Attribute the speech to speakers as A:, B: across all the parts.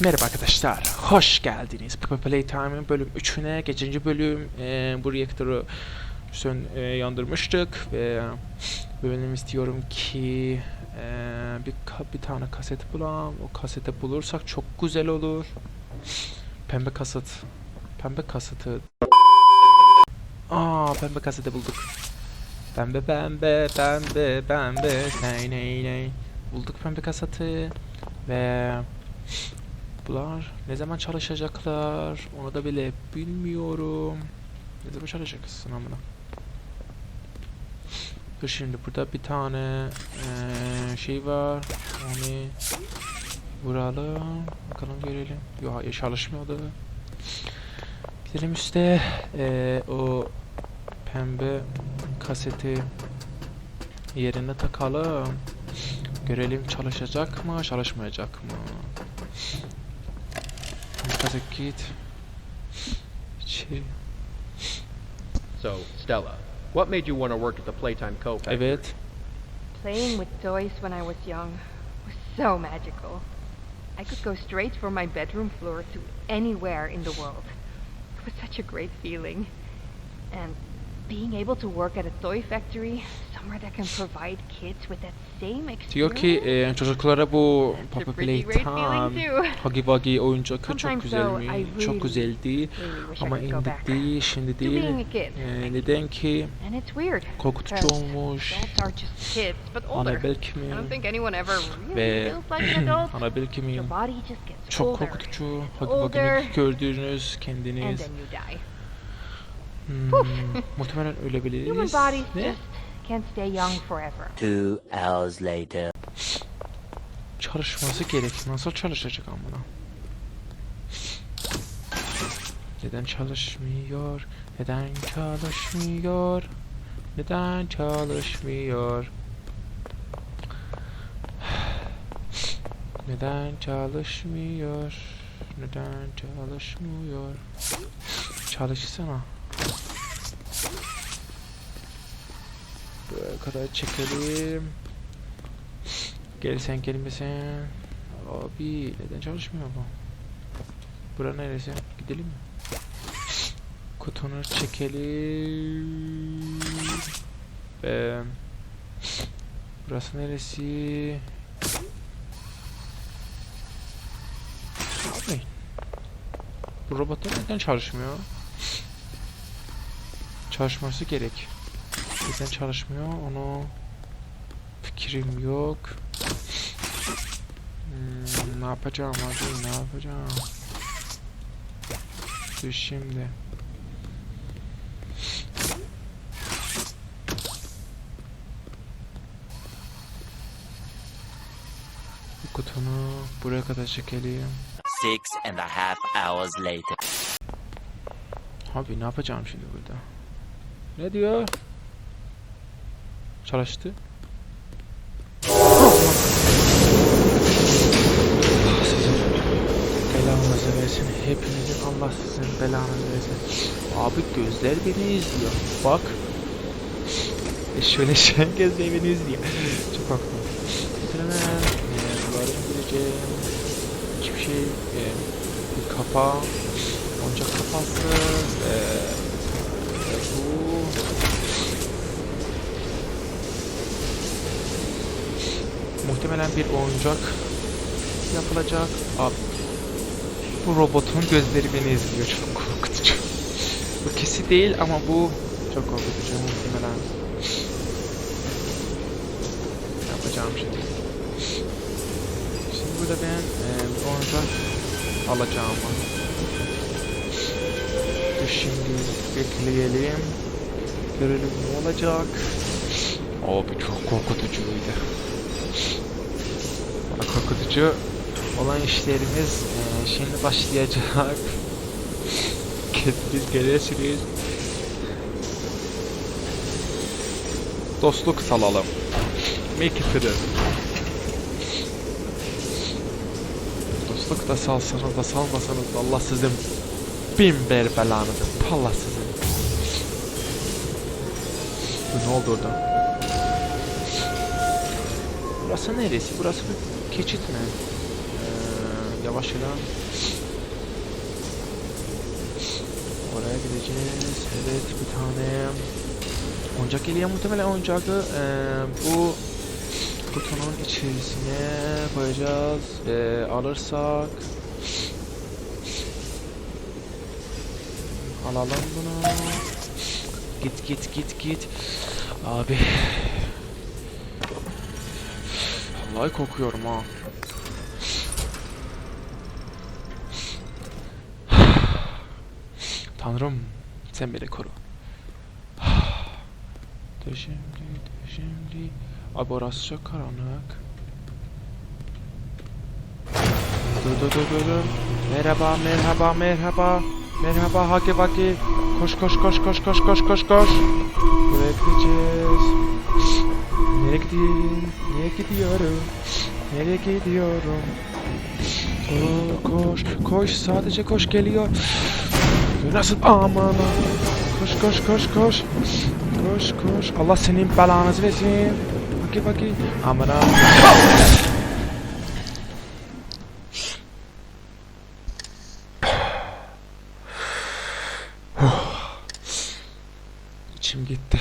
A: Merhaba arkadaşlar, hoş geldiniz. Playtime'ın bölüm 3'üne, geceninci bölüm. E, bu reaktörü sön, e, yandırmıştık ve bölüm istiyorum ki e, bir, bir tane kaset bulalım. O kaseti bulursak çok güzel olur. Pembe kaset. Pembe kaseti. Aa, pembe kaseti bulduk. Pembe pembe pembe pembe ney ney ney. Bulduk pembe kaseti ve Bunlar ne zaman çalışacaklar onu da bile bilmiyorum. Ne zaman çalışacak sınavına? Şimdi burada bir tane eee, şey var. Onu vuralım. Bakalım görelim. Yok hayır çalışmıyordu. Gidelim üstte eee, o pembe kaseti yerine takalım. Görelim çalışacak mı, çalışmayacak mı? Kaset git. İçeri.
B: So, Stella, what made you want to work at the Playtime Co. factory?
A: Evet.
C: Playing with toys when I was young was so magical. I could go straight from my bedroom floor to anywhere in the world. It was such a great feeling. And being able to work at a toy factory, somewhere that can provide kids with that same
A: Diyor ki e, çocuklara bu
C: That's a
A: Papa
C: pretty great feeling
A: Playtime. Huggy Wuggy oyuncakı çok güzelmiş, çok güzeldi ama
C: I could go
A: indik
C: back.
A: değil, şimdi değil. E, neden ki korkutucu olmuş. Annabelle kimi ve. Annabelle kimi çok korkutucu. Huggy
C: older,
A: Wuggy'ni gördüğünüz kendiniz. Hmm, muhtemelen
C: Human
A: ölebiliriz.
C: bodies
A: Ne?
C: just can't stay young forever.
D: Two hours later.
A: Çalışması gerek. Nasıl çalışacak amına? Neden çalışmıyor? Neden çalışmıyor? Neden çalışmıyor? Neden çalışmıyor? Neden çalışmıyor? Çalışsana. Buraya kadar çekelim. Gel sen gelmesen. Abi neden çalışmıyor bu? Bura neresi? Gidelim mi? Kutunu çekelim. Ve burası neresi? Abi. Bu robotlar neden çalışmıyor? Çalışması gerek. Neden çalışmıyor onu fikrim yok. Hmm, ne yapacağım abi ne yapacağım? Dur şimdi. Bu kutunu buraya kadar çekelim.
D: Six and a half hours later.
A: Abi ne yapacağım şimdi burada? Ne diyor? Çalıştı. Belanızı versin. Hepinizin Allah sizin belanızı versin. Abi gözler beni izliyor. Bak. E şöyle şey gözler beni izliyor. Çok e, bunları indireceğim. Hiçbir şey e, bir kafa oyuncak kafası e, e, bu muhtemelen bir oyuncak yapılacak. Abi, bu robotun gözleri beni izliyor. Çok korkutucu. Bu kesi değil ama bu çok korkutucu muhtemelen. Yapacağım şimdi? Şimdi burada ben e, oyuncak alacağım. Şimdi bekleyelim. Görelim ne olacak. Abi çok korkutucuydu. Korkutucu olan işlerimiz eee, şimdi başlayacak. Kendiniz görürsünüz. Dostluk salalım. Make it. Dostluk da salsanız da salmasanız da Allah sizin bin ber belanızı. Allah sizin. Bu ne oldu orada? Burası neresi? Burası bir geçit mi? Ee, Yavaş yavaş. Oraya gideceğiz. Evet bir tane oyuncak geliyor muhtemelen oyuncağı eee, bu kutunun içerisine koyacağız ve alırsak alalım bunu. Git git git git. Abi. Vallahi kokuyorum ha. Tanrım sen beni koru. Dur şimdi. Abi orası çok karanlık. Dur dur dur dur. Merhaba merhaba merhaba. Merhaba haki baki. Koş koş koş koş koş koş koş koş. Buraya gideceğiz. Nereye gideyim? Nereye gidiyorum? Nereye gidiyorum? Dur, koş koş sadece koş geliyor. Nasıl aman Koş koş koş koş. Koş koş. Allah senin belanızı versin. Baki baki. Aman aman. İçim gitti.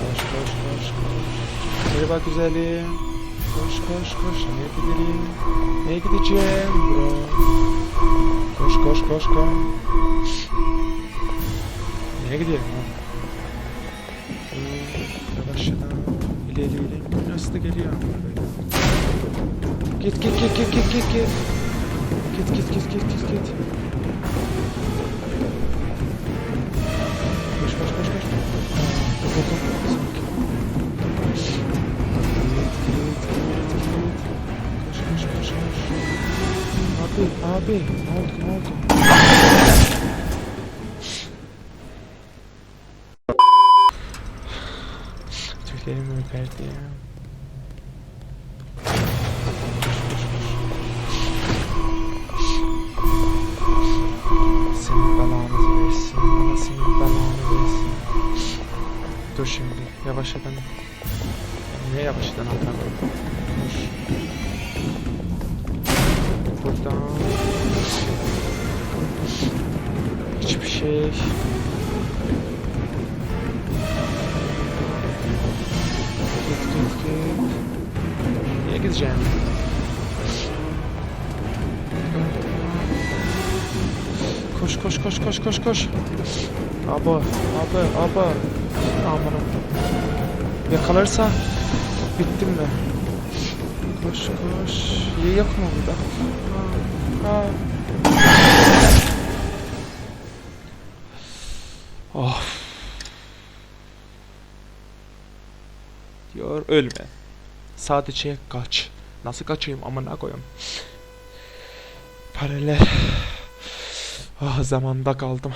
A: Koş koş koş koş. Merhaba güzelim. Koş koş koş. Nereye gidelim? Nereye gideceğim bro? Koş koş koş koş. Nereye gidelim? Ee, Yavaş yavaş. İlerleyelim. Nasıl da geliyor? Git git git git git git git. Git git git git git git. Abi ne oldu? Tüylerim ürperdi ya. Senin belanızı versin. Allah senin belanı versin. Dur şimdi. Yavaşladan. Niye yavaşladan atalım? Dur. Şey. Git git git. Niye gideceğim? Koş koş koş koş koş koş. Abi abi abi. Amanım. Yakalarsa bittim mi? Koş koş. Yok mu burada? Ha, ha. Diyor ölme. Sadece kaç. Nasıl kaçayım amına koyayım. Paralel. Ah zamanda kaldım.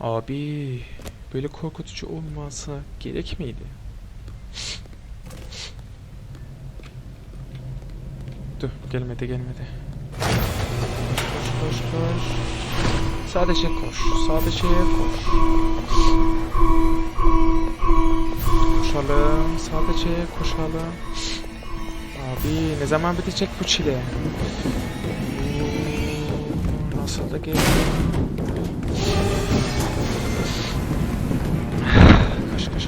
A: Abi böyle korkutucu olması gerek miydi? Dur gelmedi gelmedi. Koş koş. Sadece koş. Sadece koş. Koşalım. Sadece koşalım. Abi ne zaman bitecek bu çile? Oo, Nasıl da geliyor? Koş koş.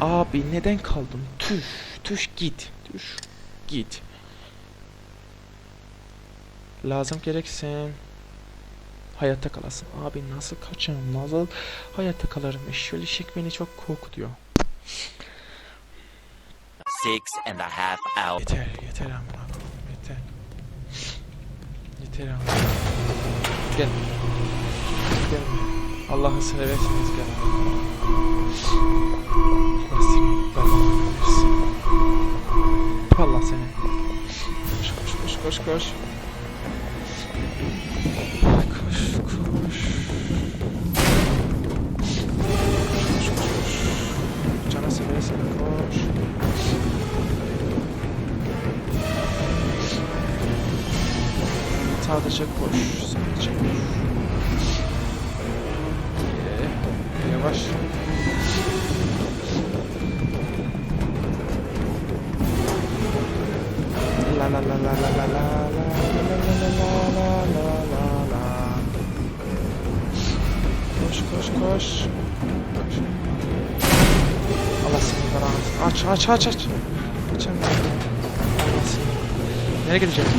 A: Abi neden kaldım? Tüş, tüş git, tüş git. Lazım gereksin. Hayatta kalasın. Abi nasıl kaçarım? Nasıl hayatta kalırım? Şöyle şık beni çok korkutuyor.
D: Six and a half hours.
A: Yeter, yeter amına koyayım, yeter. Yeter amına. Gel. Gel. Allah'ı seversiniz gel. Allah seni koş koş. Koş koş. Koş koş. Cana seve seve koş. Sadece koş. Sadece koş. la la la la la Koş koş koş. Allah seni belanı. Aç aç aç aç. Açamıyorum. Nereye gideceğim?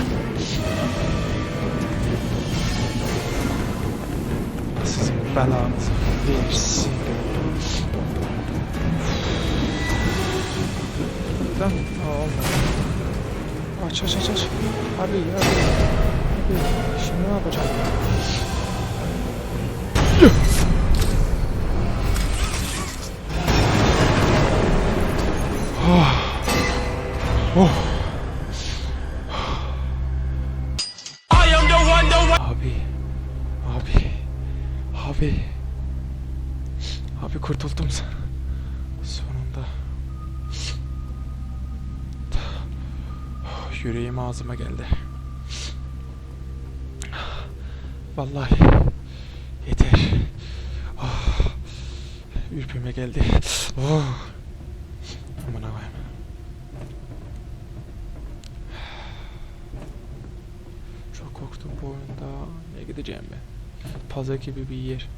A: Sizin belanız versin. Buradan? Aa olmadı. Aç aç aç aç. Abi abi. Abi şimdi ne yapacağım? Abi. Abi. Abi. Abi kurtuldum sen. Yüreğim ağzıma geldi. Vallahi yeter. Ah, ürpüme geldi. Oh. Aman Allah'ım. Çok korktum bu oyunda. Ne gideceğim ben? Puzzle gibi bir yer.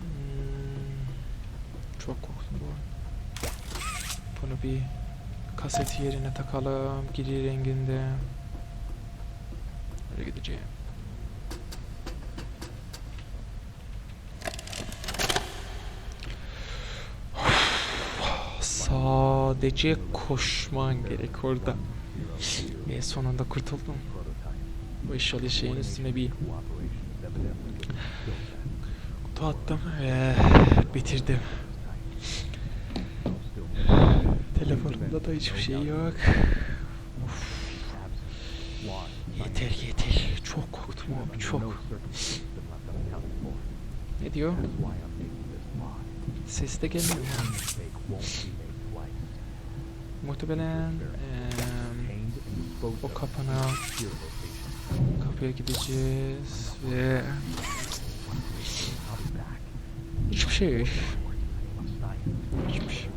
A: Hmm, Çok korktum bu oyunda. Bunu bir kaset yerine takalım. Gri renginde. Nereye gideceğim? Sadece koşman gerek orada. Ve sonunda kurtuldum. Bu eşyalı şeyin üstüne bir kutu attım ve bitirdim. Telefonumda da hiçbir şey yok. Of. Yeter yeter. Çok korktum abi çok. Ne diyor? Ses de gelmiyor. Muhtemelen eee, o kapana kapıya gideceğiz ve hiçbir şey hiçbir şey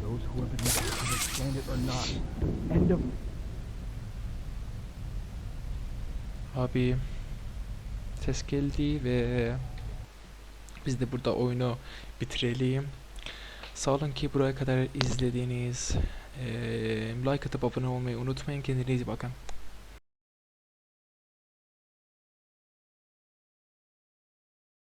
A: Abi ses geldi ve biz de burada oyunu bitirelim. Sağ olun ki buraya kadar izlediğiniz. Eee like atıp abone olmayı unutmayın. Kendinize iyi bakın.